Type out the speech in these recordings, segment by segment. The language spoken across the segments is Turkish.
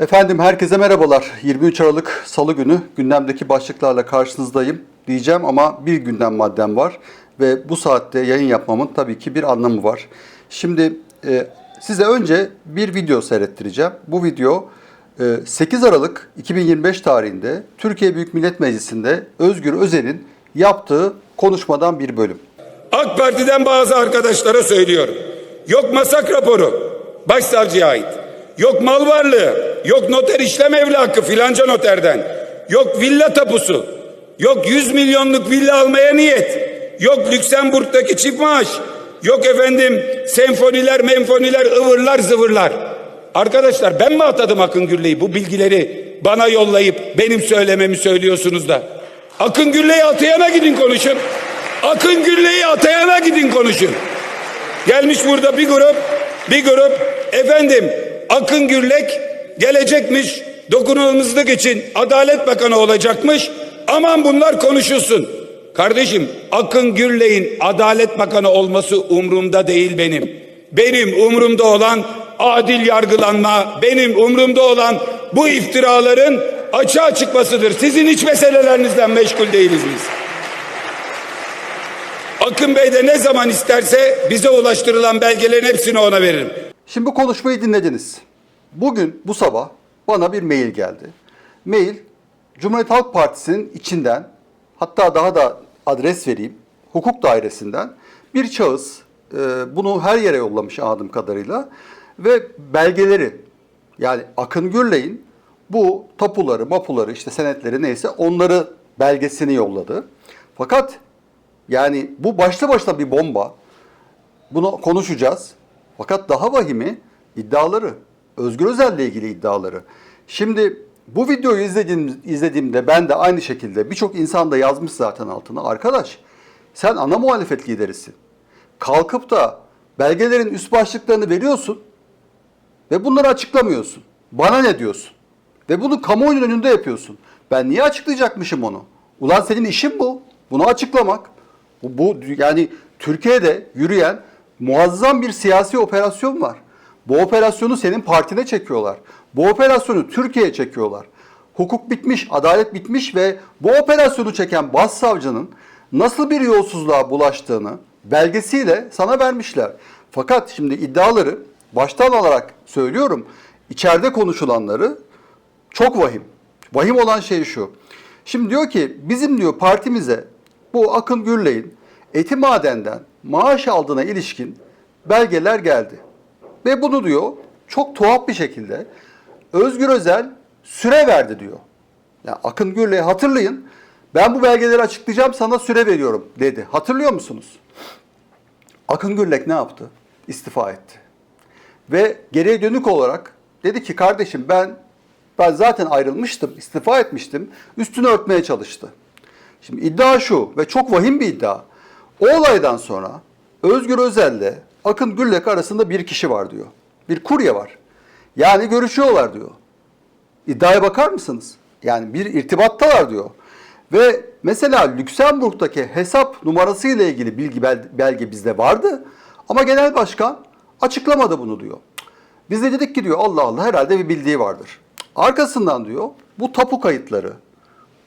Efendim herkese merhabalar. 23 Aralık Salı günü gündemdeki başlıklarla karşınızdayım diyeceğim ama bir gündem maddem var ve bu saatte yayın yapmamın tabii ki bir anlamı var. Şimdi e, size önce bir video seyrettireceğim. Bu video e, 8 Aralık 2025 tarihinde Türkiye Büyük Millet Meclisi'nde Özgür Özel'in yaptığı konuşmadan bir bölüm. AK Parti'den bazı arkadaşlara söylüyorum. Yok masak raporu başsavcıya ait. Yok mal varlığı, yok noter işlem evlakı filanca noterden. Yok villa tapusu. Yok 100 milyonluk villa almaya niyet. Yok Lüksemburg'daki çift maaş. Yok efendim senfoniler, menfoniler, ıvırlar, zıvırlar. Arkadaşlar ben mi atadım Akın Gürley'i? Bu bilgileri bana yollayıp benim söylememi söylüyorsunuz da. Akın Gürley'i atayana gidin konuşun. Akın Gürley'i atayana gidin konuşun. Gelmiş burada bir grup, bir grup efendim Akın Gürlek gelecekmiş dokunulmazlık için Adalet Bakanı olacakmış. Aman bunlar konuşulsun. Kardeşim Akın Gürlek'in Adalet Bakanı olması umrumda değil benim. Benim umrumda olan adil yargılanma, benim umrumda olan bu iftiraların açığa çıkmasıdır. Sizin iç meselelerinizden meşgul değiliz biz. Akın Bey de ne zaman isterse bize ulaştırılan belgelerin hepsini ona veririm. Şimdi bu konuşmayı dinlediniz. Bugün bu sabah bana bir mail geldi. Mail Cumhuriyet Halk Partisi'nin içinden hatta daha da adres vereyim hukuk dairesinden bir şahıs e, bunu her yere yollamış anladığım kadarıyla ve belgeleri yani Akın Gürley'in bu tapuları, mapuları işte senetleri neyse onları belgesini yolladı. Fakat yani bu başlı başına bir bomba. Bunu konuşacağız. Fakat daha vahimi iddiaları. Özgür Özel'le ilgili iddiaları. Şimdi bu videoyu izlediğim, izlediğimde ben de aynı şekilde birçok insan da yazmış zaten altına. Arkadaş sen ana muhalefet liderisin. Kalkıp da belgelerin üst başlıklarını veriyorsun ve bunları açıklamıyorsun. Bana ne diyorsun? Ve bunu kamuoyunun önünde yapıyorsun. Ben niye açıklayacakmışım onu? Ulan senin işin bu. Bunu açıklamak. Bu, bu yani Türkiye'de yürüyen muazzam bir siyasi operasyon var. Bu operasyonu senin partine çekiyorlar. Bu operasyonu Türkiye'ye çekiyorlar. Hukuk bitmiş, adalet bitmiş ve bu operasyonu çeken başsavcının nasıl bir yolsuzluğa bulaştığını belgesiyle sana vermişler. Fakat şimdi iddiaları baştan alarak söylüyorum. İçeride konuşulanları çok vahim. Vahim olan şey şu. Şimdi diyor ki bizim diyor partimize bu Akın Gürley'in eti madenden maaş aldığına ilişkin belgeler geldi. Ve bunu diyor çok tuhaf bir şekilde Özgür Özel süre verdi diyor. Yani Akın Gürley'i hatırlayın. Ben bu belgeleri açıklayacağım sana süre veriyorum dedi. Hatırlıyor musunuz? Akın Gürlek ne yaptı? İstifa etti. Ve geriye dönük olarak dedi ki kardeşim ben ben zaten ayrılmıştım, istifa etmiştim. Üstünü örtmeye çalıştı. Şimdi iddia şu ve çok vahim bir iddia. O olaydan sonra Özgür Özel'le Akın Gürlek arasında bir kişi var diyor. Bir kurye var. Yani görüşüyorlar diyor. İddiaya bakar mısınız? Yani bir irtibattalar diyor. Ve mesela Lüksemburg'daki hesap numarası ile ilgili bilgi bel- belge bizde vardı. Ama genel başkan açıklamadı bunu diyor. Biz de dedik ki diyor Allah Allah herhalde bir bildiği vardır. Arkasından diyor bu tapu kayıtları,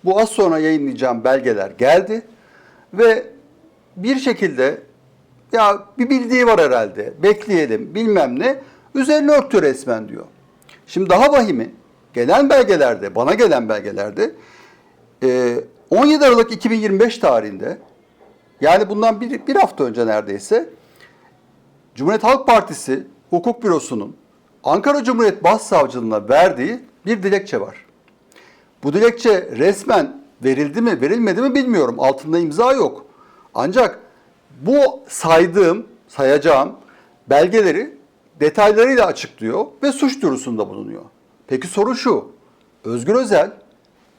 bu az sonra yayınlayacağım belgeler geldi ve bir şekilde ya bir bildiği var herhalde bekleyelim bilmem ne üzerine örtü resmen diyor. Şimdi daha vahimi gelen belgelerde bana gelen belgelerde e, 17 Aralık 2025 tarihinde yani bundan bir, bir hafta önce neredeyse Cumhuriyet Halk Partisi Hukuk Bürosu'nun Ankara Cumhuriyet Başsavcılığına verdiği bir dilekçe var. Bu dilekçe resmen verildi mi verilmedi mi bilmiyorum. Altında imza yok. Ancak bu saydığım, sayacağım belgeleri detaylarıyla açıklıyor ve suç duyurusunda bulunuyor. Peki soru şu. Özgür Özel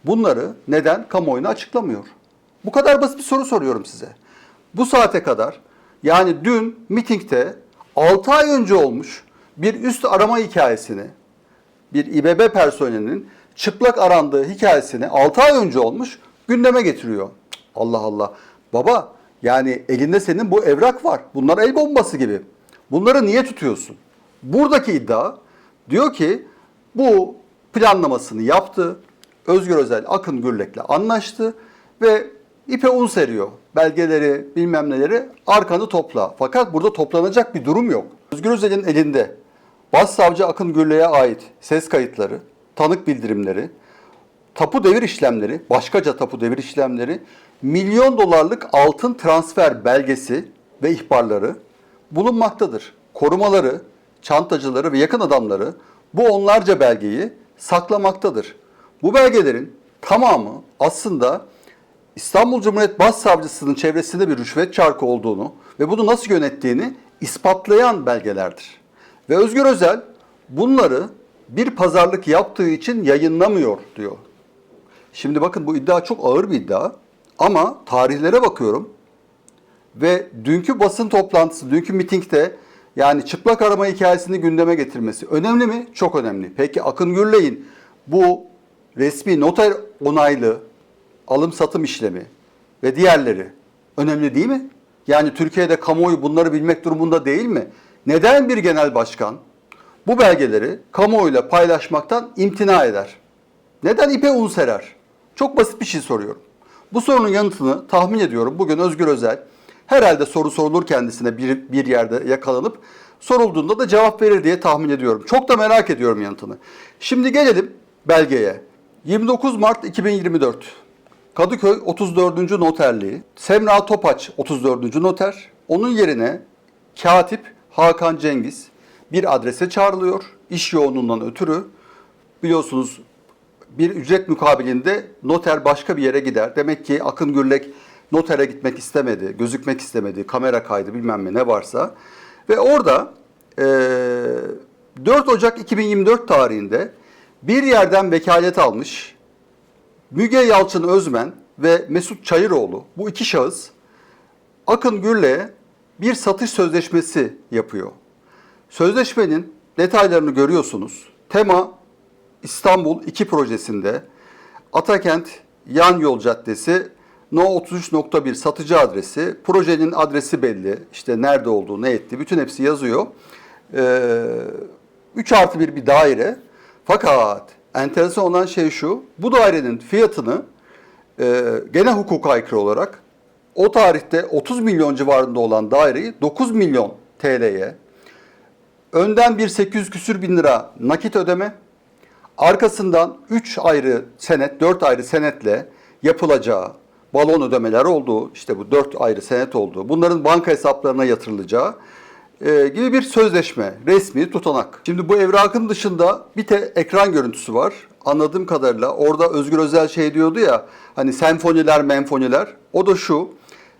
bunları neden kamuoyuna açıklamıyor? Bu kadar basit bir soru soruyorum size. Bu saate kadar yani dün mitingde 6 ay önce olmuş bir üst arama hikayesini bir İBB personelinin çıplak arandığı hikayesini 6 ay önce olmuş gündeme getiriyor. Allah Allah. Baba yani elinde senin bu evrak var. Bunlar el bombası gibi. Bunları niye tutuyorsun? Buradaki iddia diyor ki bu planlamasını yaptı. Özgür Özel Akın Gürlek'le anlaştı ve ipe un seriyor. Belgeleri, bilmem neleri arkanı topla. Fakat burada toplanacak bir durum yok. Özgür Özel'in elinde Başsavcı Akın Gürlek'e ait ses kayıtları, tanık bildirimleri, tapu devir işlemleri, başkaca tapu devir işlemleri, milyon dolarlık altın transfer belgesi ve ihbarları bulunmaktadır. Korumaları, çantacıları ve yakın adamları bu onlarca belgeyi saklamaktadır. Bu belgelerin tamamı aslında İstanbul Cumhuriyet Başsavcısının çevresinde bir rüşvet çarkı olduğunu ve bunu nasıl yönettiğini ispatlayan belgelerdir. Ve Özgür Özel bunları bir pazarlık yaptığı için yayınlamıyor diyor. Şimdi bakın bu iddia çok ağır bir iddia ama tarihlere bakıyorum ve dünkü basın toplantısı, dünkü mitingde yani çıplak arama hikayesini gündeme getirmesi önemli mi? Çok önemli. Peki Akın Gürley'in bu resmi noter onaylı alım satım işlemi ve diğerleri önemli değil mi? Yani Türkiye'de kamuoyu bunları bilmek durumunda değil mi? Neden bir genel başkan bu belgeleri kamuoyuyla paylaşmaktan imtina eder? Neden ipe un serer? Çok basit bir şey soruyorum. Bu sorunun yanıtını tahmin ediyorum bugün Özgür Özel herhalde soru sorulur kendisine bir, bir yerde yakalanıp sorulduğunda da cevap verir diye tahmin ediyorum. Çok da merak ediyorum yanıtını. Şimdi gelelim belgeye. 29 Mart 2024. Kadıköy 34. Noterliği. Semra Topaç 34. Noter. Onun yerine Katip Hakan Cengiz bir adrese çağrılıyor. İş yoğunluğundan ötürü biliyorsunuz bir ücret mukabilinde noter başka bir yere gider. Demek ki Akın Gürlek notere gitmek istemedi, gözükmek istemedi, kamera kaydı bilmem ne ne varsa. Ve orada eee 4 Ocak 2024 tarihinde bir yerden vekalet almış Müge Yalçın Özmen ve Mesut Çayıroğlu bu iki şahıs Akın Gürlek'e bir satış sözleşmesi yapıyor. Sözleşmenin detaylarını görüyorsunuz. Tema İstanbul 2 projesinde Atakent Yan Yol Caddesi No 33.1 satıcı adresi, projenin adresi belli, işte nerede olduğu, ne etti, bütün hepsi yazıyor. Ee, 3 artı 1 bir daire. Fakat enteresan olan şey şu, bu dairenin fiyatını e, gene hukuka aykırı olarak o tarihte 30 milyon civarında olan daireyi 9 milyon TL'ye önden bir 800 küsür bin lira nakit ödeme, arkasından 3 ayrı senet, 4 ayrı senetle yapılacağı, balon ödemeler olduğu, işte bu 4 ayrı senet olduğu, bunların banka hesaplarına yatırılacağı e, gibi bir sözleşme, resmi tutanak. Şimdi bu evrakın dışında bir de ekran görüntüsü var. Anladığım kadarıyla orada Özgür Özel şey diyordu ya, hani senfoniler, menfoniler. O da şu,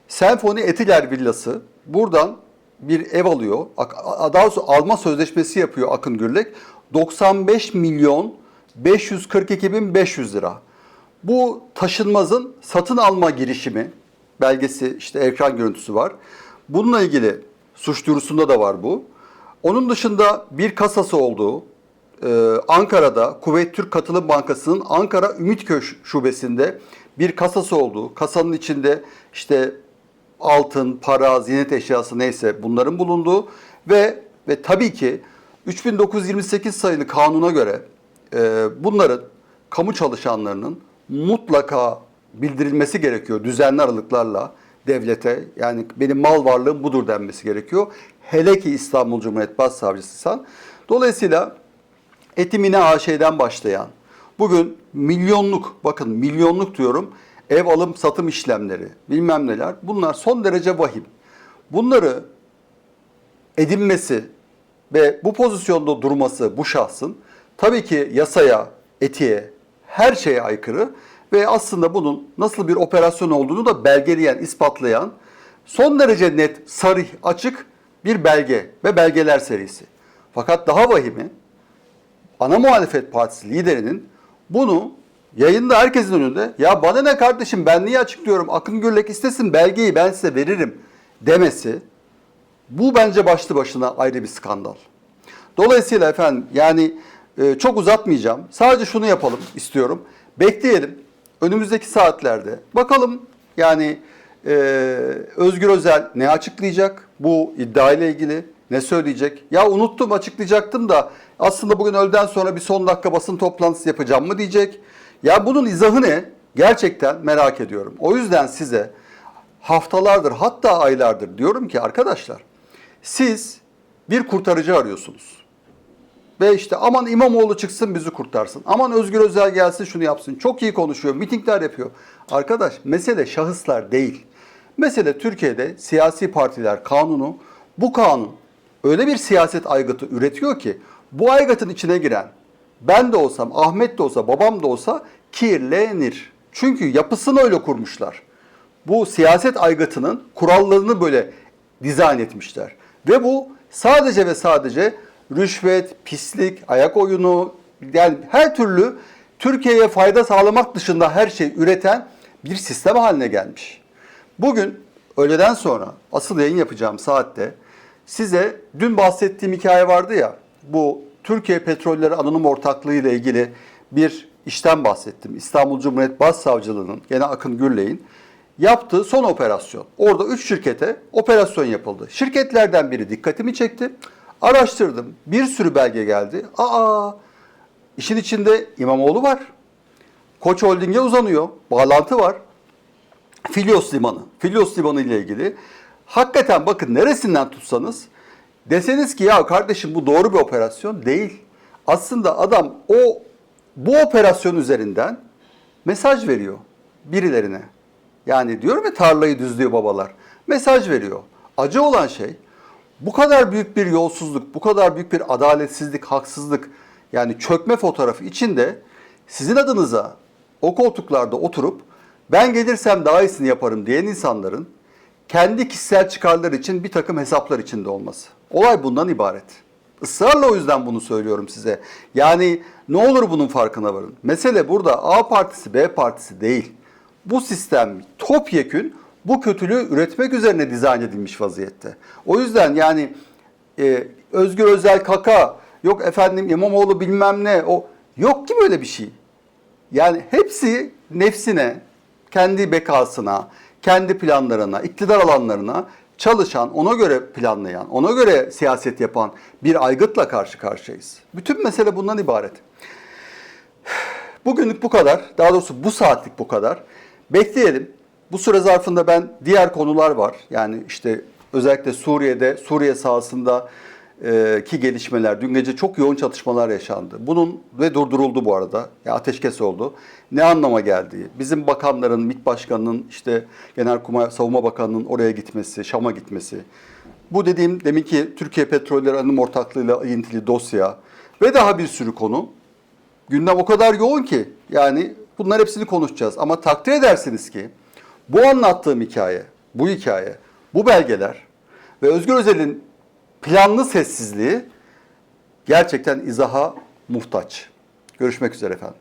Senfoni Etiler Villası buradan bir ev alıyor. Daha doğrusu alma sözleşmesi yapıyor Akın Gürlek. 95 milyon 542 bin 500 lira. Bu taşınmazın satın alma girişimi belgesi işte ekran görüntüsü var. Bununla ilgili suç duyurusunda da var bu. Onun dışında bir kasası olduğu ee, Ankara'da Kuveyt Türk Katılım Bankası'nın Ankara Ümitköy şubesinde bir kasası olduğu, kasanın içinde işte altın, para, ziynet eşyası neyse bunların bulunduğu ve ve tabii ki 3928 sayılı kanuna göre e, bunların kamu çalışanlarının mutlaka bildirilmesi gerekiyor düzenli aralıklarla devlete. Yani benim mal varlığım budur denmesi gerekiyor. Hele ki İstanbul Cumhuriyet Başsavcısıysan. Dolayısıyla Etimine AŞ'den başlayan, bugün milyonluk, bakın milyonluk diyorum, ev alım satım işlemleri, bilmem neler, bunlar son derece vahim. Bunları edinmesi ve bu pozisyonda durması bu şahsın tabii ki yasaya, etiğe, her şeye aykırı ve aslında bunun nasıl bir operasyon olduğunu da belgeleyen, ispatlayan son derece net, sarih, açık bir belge ve belgeler serisi. Fakat daha vahimi ana muhalefet partisi liderinin bunu yayında herkesin önünde ya bana ne kardeşim ben niye açıklıyorum Akın Gürlek istesin belgeyi ben size veririm demesi bu bence başlı başına ayrı bir skandal. Dolayısıyla efendim yani e, çok uzatmayacağım. Sadece şunu yapalım istiyorum. Bekleyelim önümüzdeki saatlerde. Bakalım yani e, Özgür Özel ne açıklayacak bu iddia ile ilgili? Ne söyleyecek? Ya unuttum açıklayacaktım da aslında bugün öğleden sonra bir son dakika basın toplantısı yapacağım mı diyecek. Ya bunun izahı ne? Gerçekten merak ediyorum. O yüzden size haftalardır hatta aylardır diyorum ki arkadaşlar siz bir kurtarıcı arıyorsunuz. Ve işte aman İmamoğlu çıksın bizi kurtarsın. Aman Özgür Özel gelsin şunu yapsın. Çok iyi konuşuyor, mitingler yapıyor. Arkadaş mesele şahıslar değil. Mesele Türkiye'de siyasi partiler kanunu, bu kanun öyle bir siyaset aygıtı üretiyor ki bu aygıtın içine giren ben de olsam, Ahmet de olsa, babam da olsa kirlenir. Çünkü yapısını öyle kurmuşlar. Bu siyaset aygıtının kurallarını böyle dizayn etmişler. Ve bu sadece ve sadece rüşvet, pislik, ayak oyunu yani her türlü Türkiye'ye fayda sağlamak dışında her şey üreten bir sistem haline gelmiş. Bugün öğleden sonra asıl yayın yapacağım saatte size dün bahsettiğim hikaye vardı ya bu Türkiye Petrolleri Anonim Ortaklığı ile ilgili bir işten bahsettim. İstanbul Cumhuriyet Başsavcılığı'nın gene Akın Gürley'in yaptığı son operasyon. Orada 3 şirkete operasyon yapıldı. Şirketlerden biri dikkatimi çekti. Araştırdım. Bir sürü belge geldi. Aa işin içinde İmamoğlu var. Koç Holding'e uzanıyor. Bağlantı var. Filyos Limanı. Filyos Limanı ile ilgili. Hakikaten bakın neresinden tutsanız deseniz ki ya kardeşim bu doğru bir operasyon değil. Aslında adam o bu operasyon üzerinden mesaj veriyor birilerine. Yani diyorum ya tarlayı düzlüyor babalar. Mesaj veriyor. Acı olan şey bu kadar büyük bir yolsuzluk, bu kadar büyük bir adaletsizlik, haksızlık yani çökme fotoğrafı içinde sizin adınıza o koltuklarda oturup ben gelirsem daha iyisini yaparım diyen insanların kendi kişisel çıkarları için bir takım hesaplar içinde olması. Olay bundan ibaret. Israrla o yüzden bunu söylüyorum size. Yani ne olur bunun farkına varın. Mesele burada A partisi B partisi değil. Bu sistem topyekün bu kötülüğü üretmek üzerine dizayn edilmiş vaziyette. O yüzden yani e, Özgür Özel kaka, yok efendim İmamoğlu bilmem ne, o yok ki böyle bir şey. Yani hepsi nefsine, kendi bekasına, kendi planlarına, iktidar alanlarına çalışan, ona göre planlayan, ona göre siyaset yapan bir aygıtla karşı karşıyayız. Bütün mesele bundan ibaret. Bugünlük bu kadar. Daha doğrusu bu saatlik bu kadar. Bekleyelim. Bu süre zarfında ben diğer konular var. Yani işte özellikle Suriye'de, Suriye sahasında e, ki gelişmeler. Dün gece çok yoğun çatışmalar yaşandı. Bunun ve durduruldu bu arada. Ya ateşkes oldu. Ne anlama geldiği, bizim bakanların, MİT Başkanı'nın, işte Genelkurmay Savunma Bakanı'nın oraya gitmesi, Şam'a gitmesi. Bu dediğim deminki Türkiye Petrolleri Anonim Ortaklığı'yla ilintili dosya ve daha bir sürü konu. Gündem o kadar yoğun ki yani bunlar hepsini konuşacağız. Ama takdir edersiniz ki bu anlattığım hikaye, bu hikaye, bu belgeler ve Özgür Özel'in planlı sessizliği gerçekten izaha muhtaç. Görüşmek üzere efendim.